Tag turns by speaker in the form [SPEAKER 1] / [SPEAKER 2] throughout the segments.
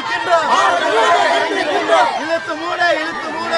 [SPEAKER 1] கண்டிக்கின்றோம் இழுத்து மூட இழுத்து மூட.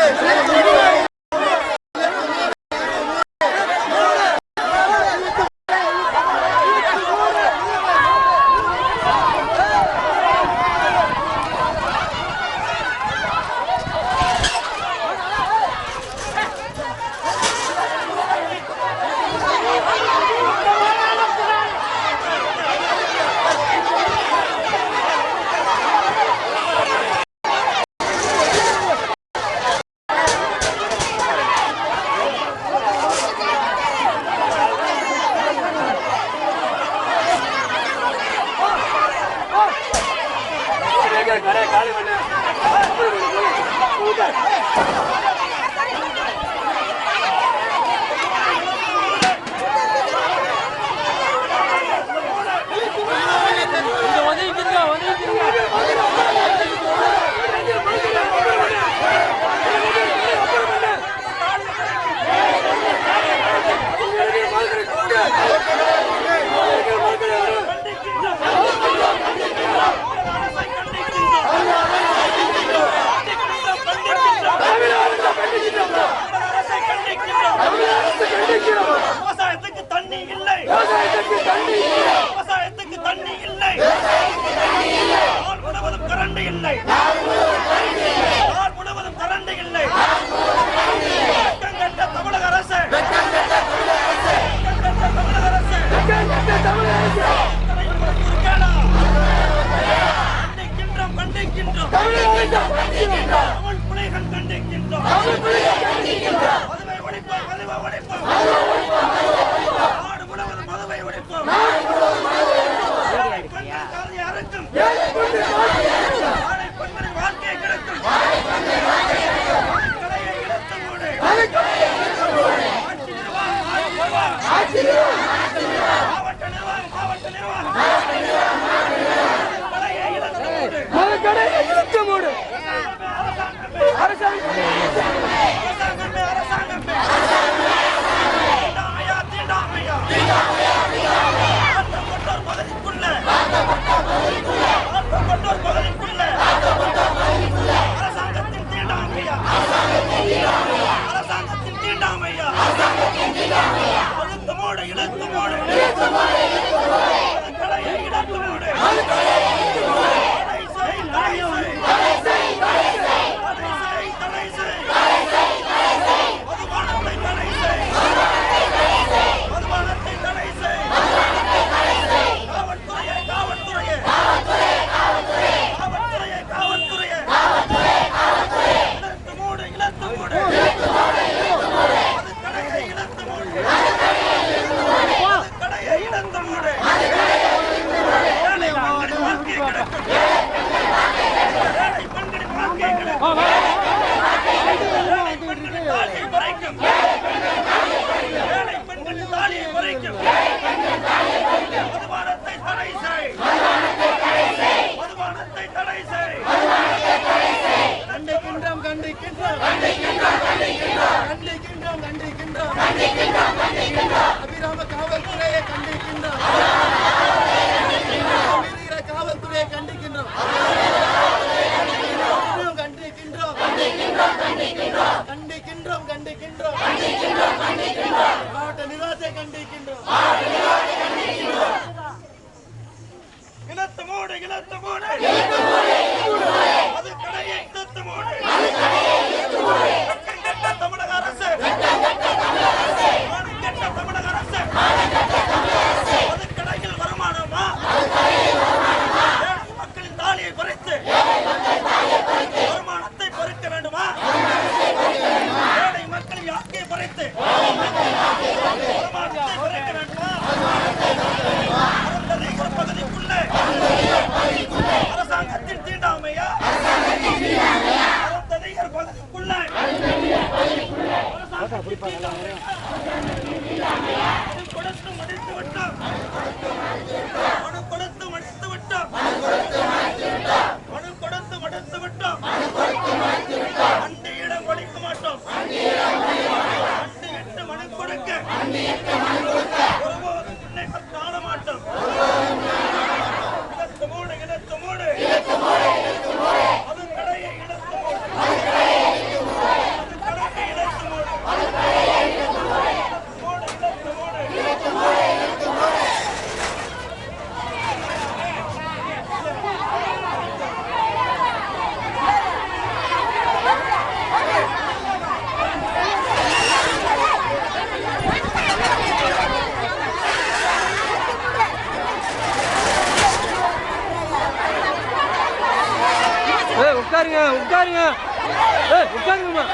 [SPEAKER 2] கண்டிக்கின்றோம் கண்டிக்கின்றோம்.
[SPEAKER 1] அபிராம காவல்துறையை கண்டிக்கின்றோம். കണ്ടിരിക്കുന്നു 听党话，
[SPEAKER 2] 跟党走。
[SPEAKER 3] உட்காருங்க. உட்காருங்கம்மா.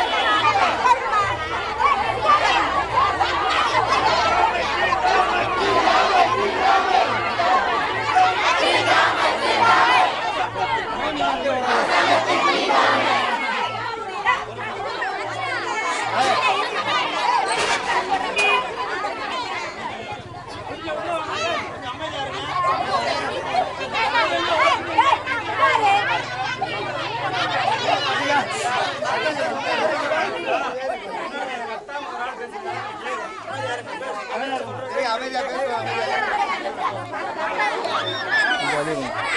[SPEAKER 1] அமைதியா பேசுவோம்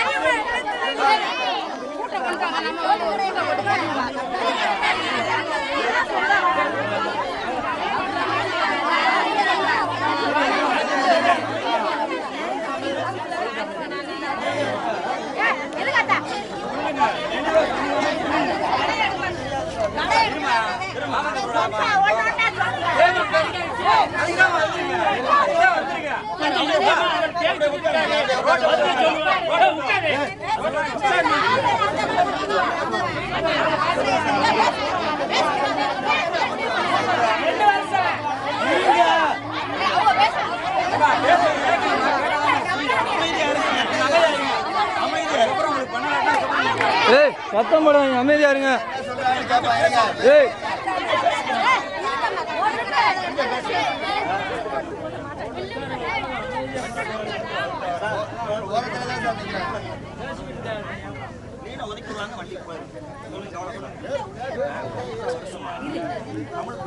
[SPEAKER 3] ஏய் சத்தம் போடாதீங்க அமைதியா இருங்க. ஏய்.
[SPEAKER 2] தமிழ்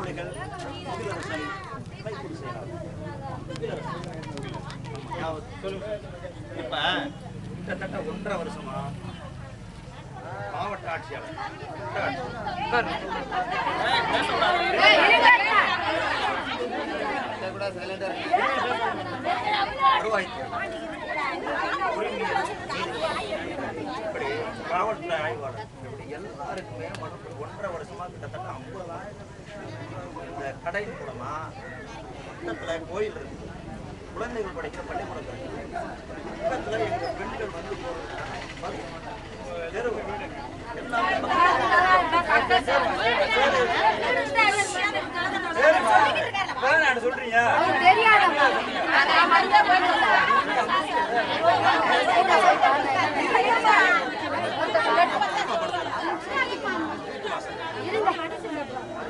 [SPEAKER 2] இப்ப கிட்டத்தட்ட ஒன்றரை வருஷமா இப்படி காவல்துறை ஆய்வாளர் இப்படி எல்லாருக்குமே ஒன்றரை வருஷமா கிட்டத்தட்ட ஐம்பதாயிரம் இந்த கடையின் மூலமா பக்கத்துல கோயில் இருக்கு குழந்தைகள் படிக்கிற பள்ளிக்கூடம் இருக்கு பக்கத்துல எங்க பெண்கள் வந்து போறது தெருவு சொல்றீங்க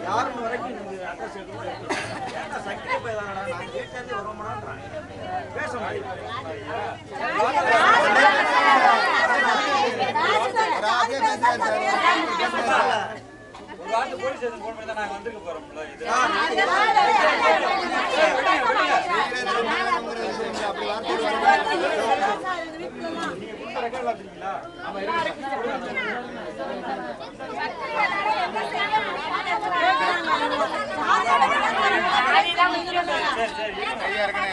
[SPEAKER 2] யாரும் வரைக்கும் நீங்க அட்ரஸ் எடுக்கணும் ஏன்னா போய் தானடா நான் வீட்டுல இருந்து வருவோம்னான்றாங்க பேச
[SPEAKER 1] முடியும்
[SPEAKER 2] ஒரு வாரத்து போலீஸ் ஸ்டேஷன் போன் பண்ணி தான் நாங்க வந்துருக்க போறோம்ல இது
[SPEAKER 1] அப்படி வார்த்தை
[SPEAKER 2] ரெக்கார்ட் பாத்துறீங்களா ஆமா இருக்கு சரி சரி
[SPEAKER 1] ஐயா இருக்கனே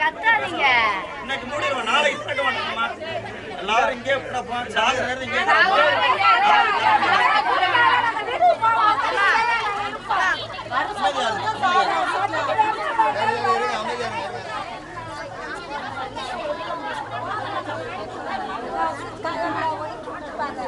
[SPEAKER 4] கத்தாதீங்க
[SPEAKER 2] இன்னைக்கு மூடிடுவோம் நாளைக்கு திறக்க மாட்டோம்மா எல்லாரும் இங்கே கிடப்போம் சாகு நேரம் இங்கே
[SPEAKER 4] 看见我给你抓吃饭
[SPEAKER 2] 呢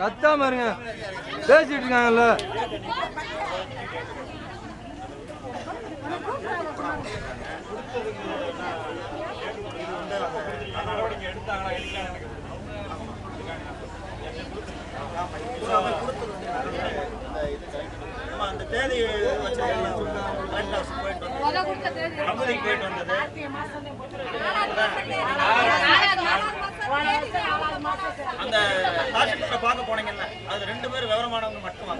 [SPEAKER 2] கத்தாம இருங்க பேசிட்டு இருக்காங்கல்ல.
[SPEAKER 1] அந்த தேதி. போயிட்டு வந்தது கம்பெனிக்கு போயிட்டு வந்தது அந்த தாசில்தாரை பார்க்க போனீங்கல்ல அது ரெண்டு பேரும் விவரமானவங்க மட்டும்.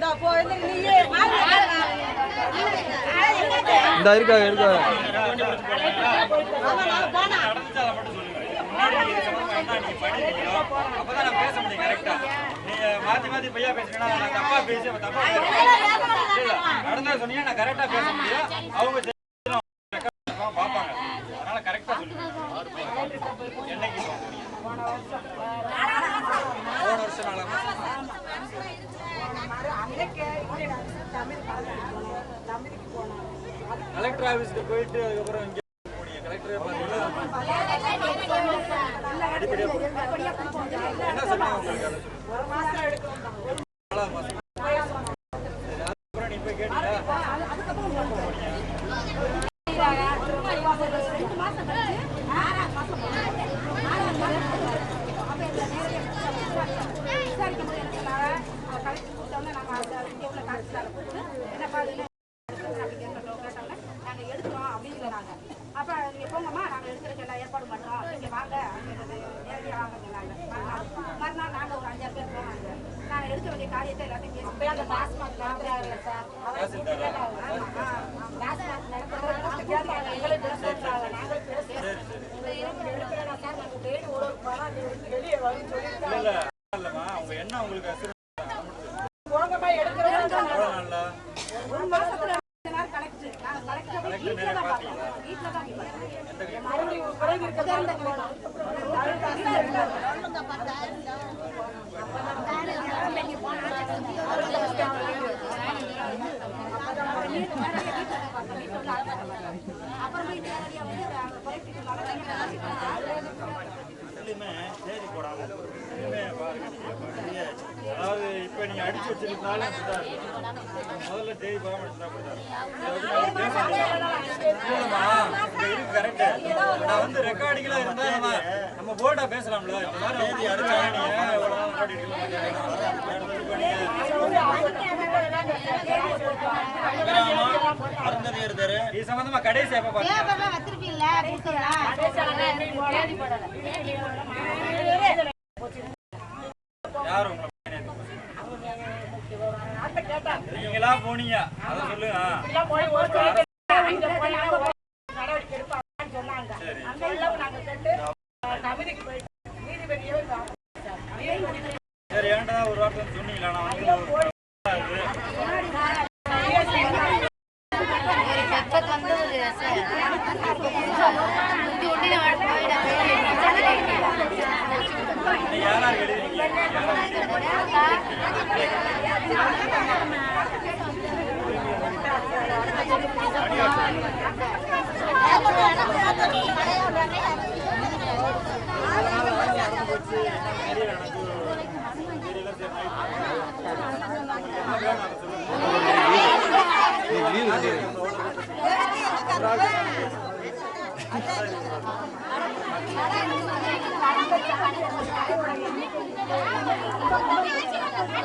[SPEAKER 2] இந்த இருக்காங்க இருக்காங்க
[SPEAKER 1] அப்பதான் நான் பேச முடியும் ஆ. நீங்க மாத்தி மாத்தி பொய்யா பேசுனீங்கன்னா நான் தப்பா பேசி தப்பா நடந்ததை சொன்னீங்கன்னா நான் ஆ பேச முடியும். அவங்க பார்ப்பாங்க. அதனால சொல்லுங்க. என்னைக்கு போனீங்க? போன வருஷம் நாளாமா? கலெக்டர் ஆபீஸ்க்கு போயிட்டு அதுக்கப்புறம் இங்க போனீங்க கலெக்டர் பார்த்தீங்களா என்ன சொன்னாங்க உங்களுக்கு அதை சொல்லுங்க. நாலாவது மாசம். சரி, அதுக்கப்புறம் நீ போய் கேட்டீங்களா?
[SPEAKER 5] அப்ப நீங்க போங்கம்மா நாங்க எடுக்கிறதுக்கு எல்லா ஏற்பாடு பண்றோம் நீங்க வாங்க அப்படின்றது நேரடியா வாங்க சொன்னாங்க மறுநாள் மறுநாள் நாங்க ஒரு அஞ்சாறு பேர் போனாங்க நாங்க எடுக்க வேண்டிய காரியத்தை எல்லாத்தையும் பேசி போய் அந்த டாஸ்மாக் நடத்துறாரு சார்
[SPEAKER 1] இல்ல, இல்ல, இல்லம்மா, அவங்க என்ன உங்களுக்கு assurance எவ்வளவு நாள்ல?
[SPEAKER 5] ஒரு மாசத்துல ரெண்டு நாள் கலெக்ட் நாங்க கலெக்ட் வீட்டுல தான் பார்த்தோம் வீட்டுல தான்
[SPEAKER 1] எதுலையுமே தேதி போடாம எதுவுமே பாருங்க நீங்க பாருங்க. அதாவது இப்ப நீங்க அடிச்சு வச்சிருந்தாலும் அப்படிதான். முதல்ல இருக்கு. நான் வந்து ரெக்கார்டிங்களா இருந்தா நம்ம நம்ம பேசலாம்ல இந்த மாதிரி தேதி அடிச்சாங்க இது சம்பந்தமா கடைசி எப்ப பாத்தீங்க போனீங்க. அதை சொல்லுங்க சரி ஏன்டா ஒரு வார்த்தை சொன்னீங்களா? நான் வந்து நீங்க யாரா எழுதுறீங்க 아니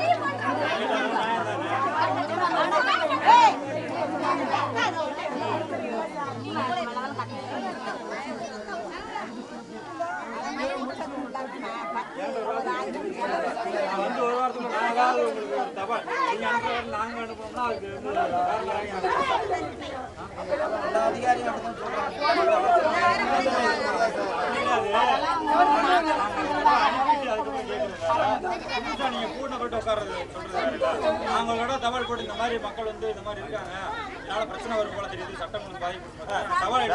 [SPEAKER 1] நீங்க பூனை போட்டு உட்கார்றது சொல்றது தபால் போட்டு இந்த மாதிரி மக்கள் வந்து இந்த மாதிரி இருக்காங்க. இதனால பிரச்சனை வரும் போல தெரியுது. சட்டம் ஒழுங்கு பாதிப்பு தபால்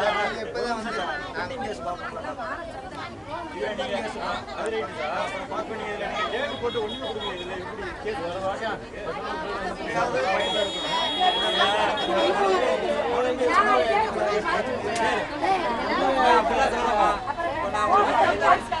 [SPEAKER 1] டேட் போட்டு ஒண்ணுமே கொடுக்கல இதுல. எப்படி கேஸ் வருவாங்க அப்படிலாம் சொல்லலாமா இப்போ நான் உங்களுக்கு